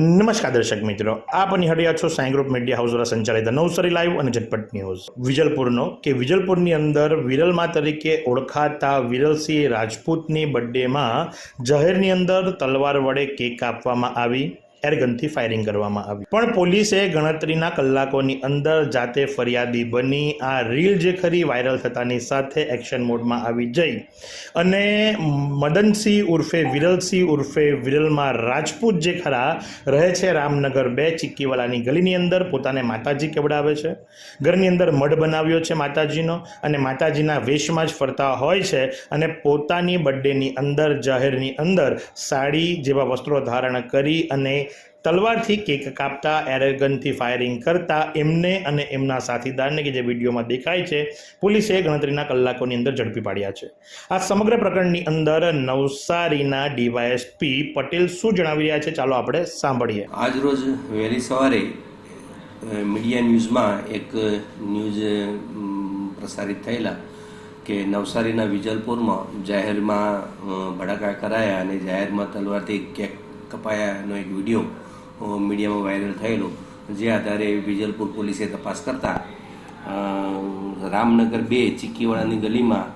નમસ્કાર દર્શક મિત્રો, આપ નિહાળ્યા છો સાંઈ ગ્રુપ મીડિયા હાઉસ દ્વારા સંચાલિત નવસારી લાઈવ અને ઝટપટ ન્યૂઝ. વિજલપુરનો, કે વિજલપુરની અંદર વિરલમાં તરીકે ઓળખાતા વિરલસિંહ રાજપૂતની બર્થડેમાં જાહેરની અંદર તલવાર વડે કેક કાપવામાં આવી. એરગનથી ફાયરિંગ કરવામાં આવી. પણ પોલીસે ગણતરીના કલાકોની અંદર જાતે ફરિયાદી બની, આ રીલ જે ખરી વાયરલ થતાની સાથે એક્શન મોડમાં આવી જઈ. અને મદનસિંહ ઉર્ફે વિરલસિંહ ઉર્ફે વિરલમાં રાજપૂત જે ખરા રહે છે રામનગર બે ચિક્કીવાલાની ગલીની અંદર, પોતાને માતાજી કેવડાવે છે? ઘરની અંદર મઢ બનાવ્યો છે માતાજીનો અને માતાજીના વેશમાં જ ફરતા હોય છે અને પોતાની બર્થડેની અંદર, જાહેરની અંદર સાડી જેવા વસ્ત્રો ધારણ કરી અને તલવારથી કેક કાપતા એરગનથી ફાયરિંગ કરતા, એમને અને એમના સાથીદારને કે જે વિડીયોમાં દેખાય છે, પોલીસે ગણતરીના કલાકોની અંદર ઝડપી પાડ્યા છે. આ સમગ્ર પ્રકરણની અંદર નવસારીના ડીવાયએસપી પટેલ શું જણાવી રહ્યા છે, ચાલો આપણે સાંભળીએ. આજ રોજ વહેલી સવારે મીડિયા ન્યૂઝમાં એક ન્યૂઝ પ્રસારિત થયેલા કે નવસારીના વિજલપુરમાં જાહેરમાં ભડાકા કરાયા અને જાહેરમાં તલવારથી કેક કપાયાનો એક વીડિયો મીડિયામાં વાયરલ થયેલો. જે આધારે વિજલપુર પોલીસે તપાસ કરતા રામનગર બે ચીક્કીવાડાની ગલીમાં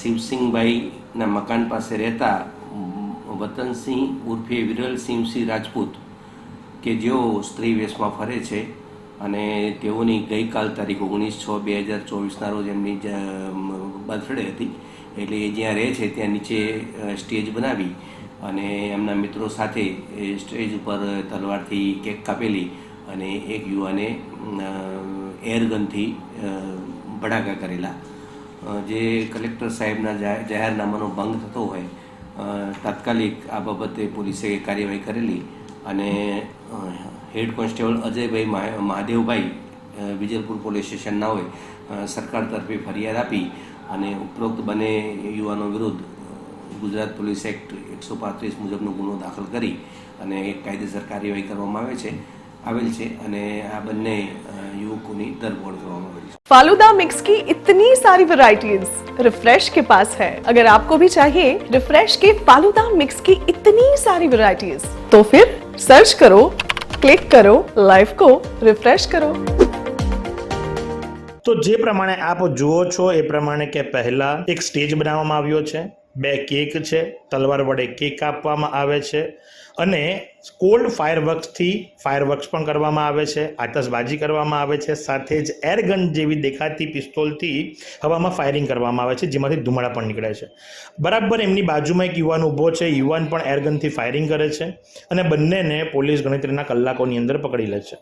શિવસિંહભાઈના મકાન પાસે રહેતા વતનસિંહ ઉર્ફે વિરલ સિંહસિંહ રાજપૂત, કે જેઓ સ્ત્રી વેશમાં ફરે છે અને તેઓની ગઈકાલ તારીખ ઓગણીસ છ બે હજાર ચોવીસના રોજ એમની બર્થડે હતી. એટલે એ જ્યાં રહે છે ત્યાં નીચે સ્ટેજ બનાવી અને એમના મિત્રો સાથે સ્ટેજ ઉપર તલવારથી કેક કાપેલી અને એક યુવાને એરગનથી ભડાકા કરેલા. જે કલેક્ટર સાહેબના જાહેરનામાનો ભંગ થતો હોય તાત્કાલિક આ બાબતે પોલીસે કાર્યવાહી કરેલી અને head constable Ajaybhai Mahadevbhai Vijaypur police સ્ટેશનના હોય સરકાર તરફે ફરિયાદ આપી અને ઉપરોક્ત બંને યુવાનો વિરુદ્ધ ગુજરાત પોલીસ એક્ટ એકસો પાંત્રીસ મુજબનો ગુનો દાખલ કરી અને એક કાયદેસર કાર્યવાહી કરવામાં આવે છે આવેલ છે અને આ બંને અ, યુવકોની ધરપકડ કરવામાં આવી છે फालूदा मिक्स की इतनी सारी वैरायटीज रिफ्रेश के पास है अगर आपको भी चाहिए रिफ्रेश के फालूदा मिक्स की इतनी सारी वैरायटीज तो फिर सर्च करो क्लिक करो लाइफ को रिफ्रेश करो તો જે પ્રમાણે આપ જુઓ છો એ પ્રમાણે કે પહેલા એક સ્ટેજ બનાવવામાં આવ્યો છે બે કેક છે, તલવાર વડે કેક આપવામાં આવે છે અને કોલ્ડ ફાયરવર્ક્સથી ફાયરવર્ક્સ પણ કરવામાં આવે છે, આતશબાજી કરવામાં આવે છે, સાથે જ એરગન જેવી દેખાતી પિસ્તોલથી હવામાં ફાયરિંગ કરવામાં આવે છે, જેમાંથી ધુમાડા પણ નીકળે છે. બરાબર એમની બાજુમાં એક યુવાન ઊભો છે, યુવાન પણ એરગનથી ફાયરિંગ કરે છે અને બંનેને પોલીસ ગણતરીના કલાકોની અંદર પકડી લે છે.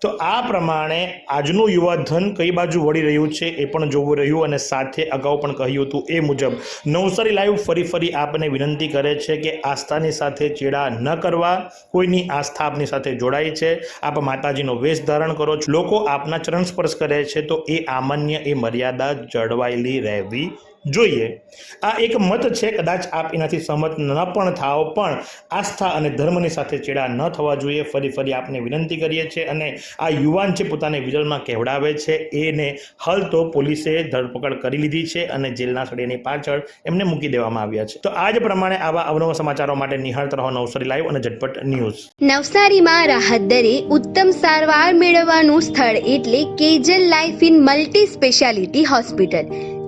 તો આ પ્રમાણે આજનું યુવાધન કઈ બાજુ વળી રહ્યું છે એ પણ જોવું રહ્યું અને સાથે અગાઉ પણ કહ્યું હતું એ મુજબ, નવસારી લાઈવ ફરી ફરી આપને વિનંતી કરે છે કે આસ્થાની સાથે ચેડા ન કરવા, કોઈની આસ્થા આપની સાથે જોડાય છે, આપ માતાજીનો વેશ ધારણ કરો છો. લોકો આપના ચરણ સ્પર્શ કરે છે તો એ આમાન્ય, એ મર્યાદા જળવાયેલી રહેવી જોઈએ. આ એક મત છે, કદાચ આપ એનાથી સહમત ન પણ થાઓ, પણ આસ્થા અને ધર્મની સાથે ચેડા ન થવા જોઈએ. ફરી ફરી આપને વિનંતી કરીએ છીએ અને આ યુવાન છે, પોતાને વિજલમાં કહેવડાવે છે. એને હાલ તો પોલીસે ધરપકડ કરી લીધી છે અને જેલના સળીની પાછળ એમને મૂકી દેવામાં આવ્યા છે. તો આ જ પ્રમાણે આવા અવનવા સમાચારો માટે નિહાળતા રહો નવસારી લાઈવ અને ઝટપટ ન્યૂઝ. નવસારીમાં રાહત દરે ઉત્તમ સારવાર મેળવવાનું સ્થળ એટલે Kejal life in multi speciality hospital.